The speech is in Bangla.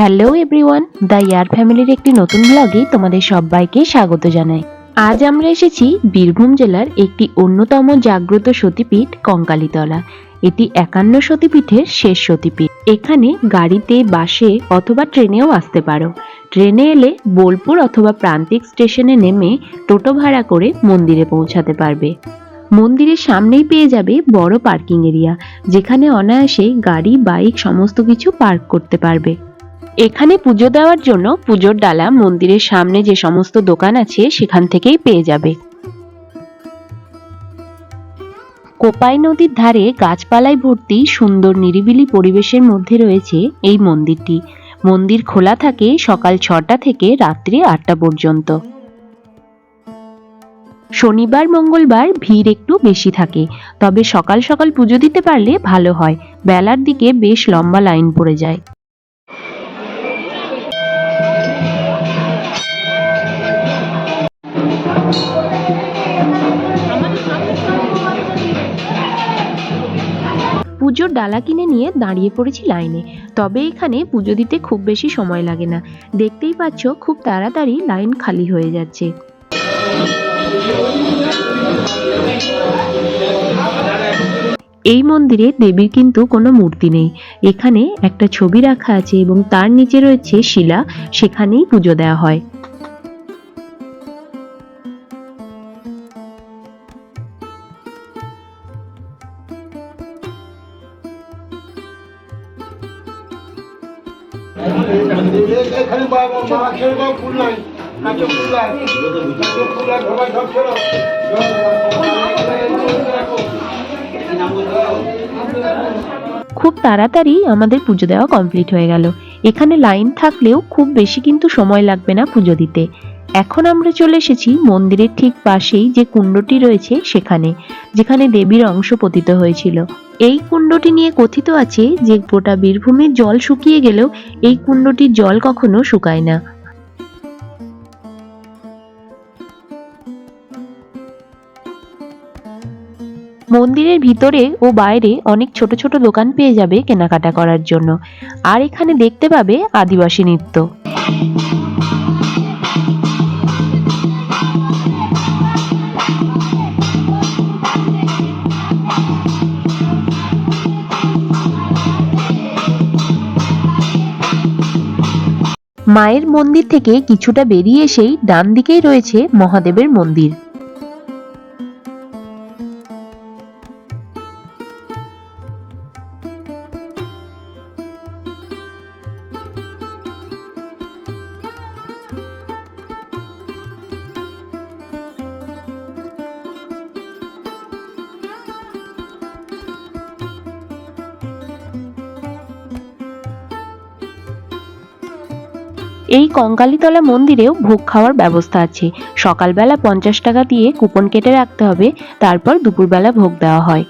হ্যালো এভরিওয়ান দ্য ইয়ার ফ্যামিলির একটি নতুন ব্লগে তোমাদের সবাইকে স্বাগত জানাই। আজ আমরা এসেছি বীরভূম জেলার একটি অন্যতম জাগ্রত সতীপীঠ কঙ্কালীতলা। এটি একান্ন সতীপীঠের শেষ সতীপীঠ। এখানে গাড়িতে, বাসে অথবা ট্রেনেও আসতে পারো। ট্রেনে এলে বোলপুর অথবা প্রান্তিক স্টেশনে নেমে টোটো ভাড়া করে মন্দিরে পৌঁছাতে পারবে। মন্দিরের সামনেই পেয়ে যাবে বড় পার্কিং এরিয়া, যেখানে অনায়াসে গাড়ি, বাইক সমস্ত কিছু পার্ক করতে পারবে। এখানে পুজো দেওয়ার জন্য পুজোর ডালা মন্দিরের সামনে যে সমস্ত দোকান আছে সেখান থেকেই পেয়ে যাবে। কোপাই নদীর ধারে গাছপালায় ভর্তি সুন্দর নিরিবিলি পরিবেশের মধ্যে রয়েছে এই মন্দিরটি। মন্দির খোলা থাকে সকাল ছটা থেকে রাত্রি আটটা পর্যন্ত। শনিবার, মঙ্গলবার ভিড় একটু বেশি থাকে, তবে সকাল সকাল পুজো দিতে পারলে ভালো হয়। বেলার দিকে বেশ লম্বা লাইন পড়ে যায়। পুজোর ডালা কিনে নিয়ে দাঁড়িয়ে পড়েছি লাইনে। তবে এখানে পুজো দিতে খুব বেশি সময় লাগে না। দেখতেই পাচ্ছ, খুব তাড়াতাড়ি লাইন খালি হয়ে যাচ্ছে। এই মন্দিরে দেবীর কিন্তু কোনো মূর্তি নেই। এখানে একটা ছবি রাখা আছে এবং তার নিচে রয়েছে শিলা। সেখানেই পুজো দেওয়া হয়। খুব তাড়াতাড়ি আমাদের পুজো দেওয়া কমপ্লিট হয়ে গেল। এখানে লাইন থাকলেও খুব বেশি কিন্তু সময় লাগবে না পুজো দিতে। এখন আমরা চলে এসেছি মন্দিরের ঠিক পাশেই যে কুণ্ডটি রয়েছে সেখানে, যেখানে দেবীর অংশ পতিত হয়েছিল। এই কুণ্ডটি নিয়ে কথিত আছে যে গোটা বীরভূমের জল শুকিয়ে গেলেও এই কুণ্ডটির জল কখনো শুকায় না। মন্দিরের ভিতরে ও বাইরে অনেক ছোট ছোট দোকান পেয়ে যাবে কেনাকাটা করার জন্য। আর এখানে দেখতে পাবে আদিবাসী নৃত্য। মায়ের মন্দির থেকে কিছুটা বেরিয়ে এসেই ডান দিকেই রয়েছে মহাদেবের মন্দির। এই কঙ্কালীতলা মন্দিরেও ভোগ খাওয়ার ব্যবস্থা আছে। সকালবেলা পঞ্চাশ টাকা দিয়ে কুপন কেটে রাখতে হবে, তারপর দুপুরবেলা ভোগ দেওয়া হয়।